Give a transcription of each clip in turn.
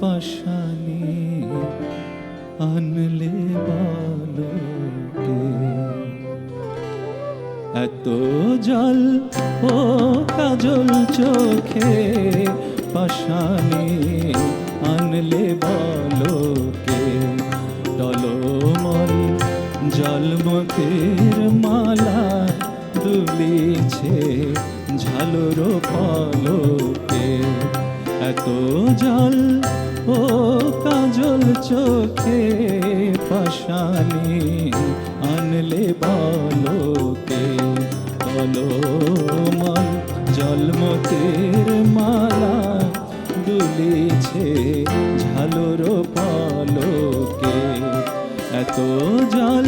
পাশানি আনলে বালকে। এত জল ও কাজল চোখে পাশানি আনলে বালকে। টলমল জলমকের মালা দুলিছে ঝালুর পালকে এত জল, ও কাজল চোখে পাশানি আনলে বলকে কলমল জলমতের মালা দুলিছে ঝালর পলকে এত জল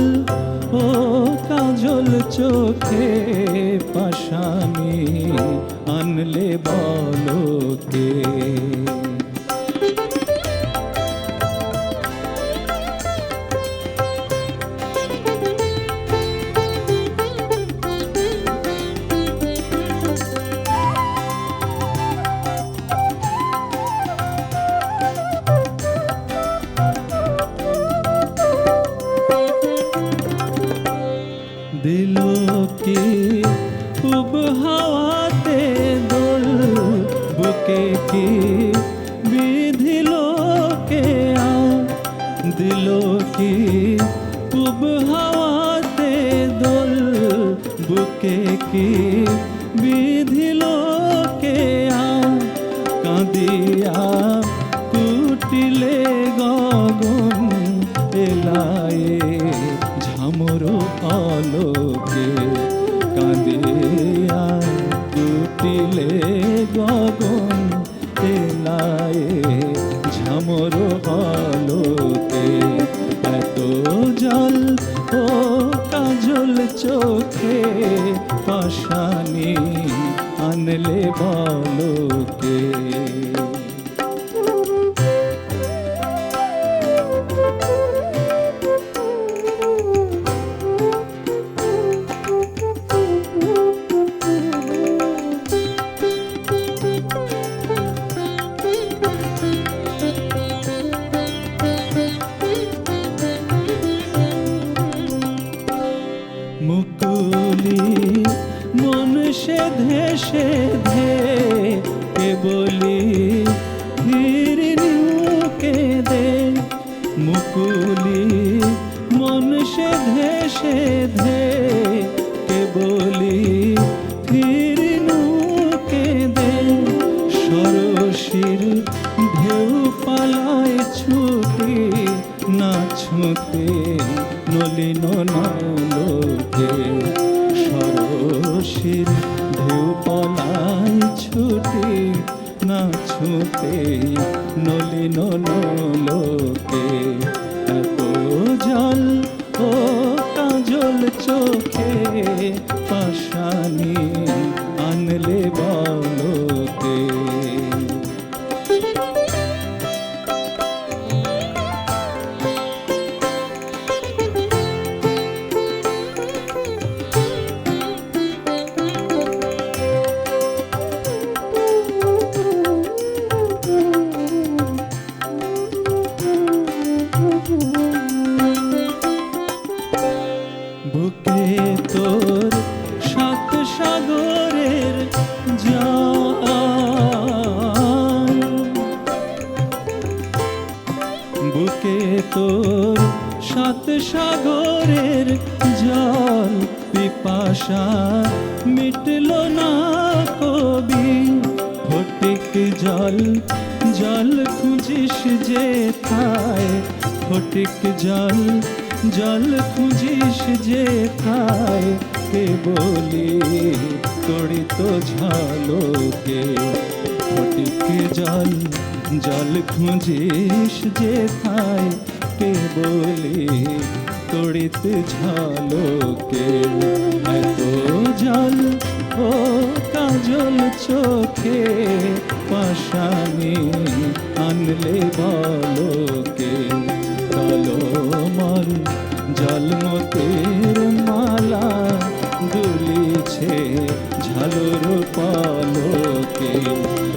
চোখে পাশানি আনলে বলকে হাওয়াতে দোল বুকে কি বিধিল কে দিল কি? খুব হাওয়াতে দোল বুকে কি বিধিল কে কাঁদিয়া কুটিলে গগন এলায়ে ঝামর আলোকে গগন তেলায় ঝামর আলোকে এত জল ও কাজল চোখে পাশানি আনলে বলকে। সেধে সেধে কে বলি হিরিনুকে দে, মুকুলি মন সেধে সেধে কে বলি হিরিনুকে দে। সরসির ঢেউ পালায় ছুটি, না ছুতে নলিন নলোকে ছুতে নলিন নলোকে এত জল ও কাজল চোখে পাশানি আনলে বলকে সাগরের জল পিপাসা মিটল না কবি। ফটিক জল জল খুঁজিস যে থায় ফটিক জল জল খুঁজিস যে থায় কে বলি তড়িত ঝালকে? ফটিক জল জল খুঁজিস যে থায় কে বলি? তড়িত ঝালকে এত জল ও কাজল চোখে পাশানি আনলে বলকে টলমল জলমতের মালা দুলিছে ঝালর পালকে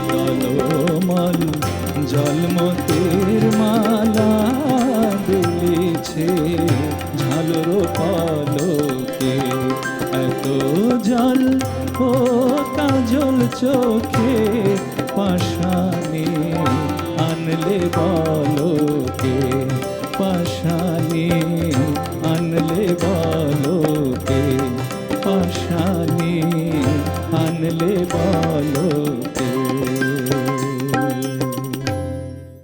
টলমল জলমতের মালা পলকে এত জল ও কাজল চোখে পাশানি আনলে বলকে পাশানি আনলে বলকে পাশানি আনলে বলকে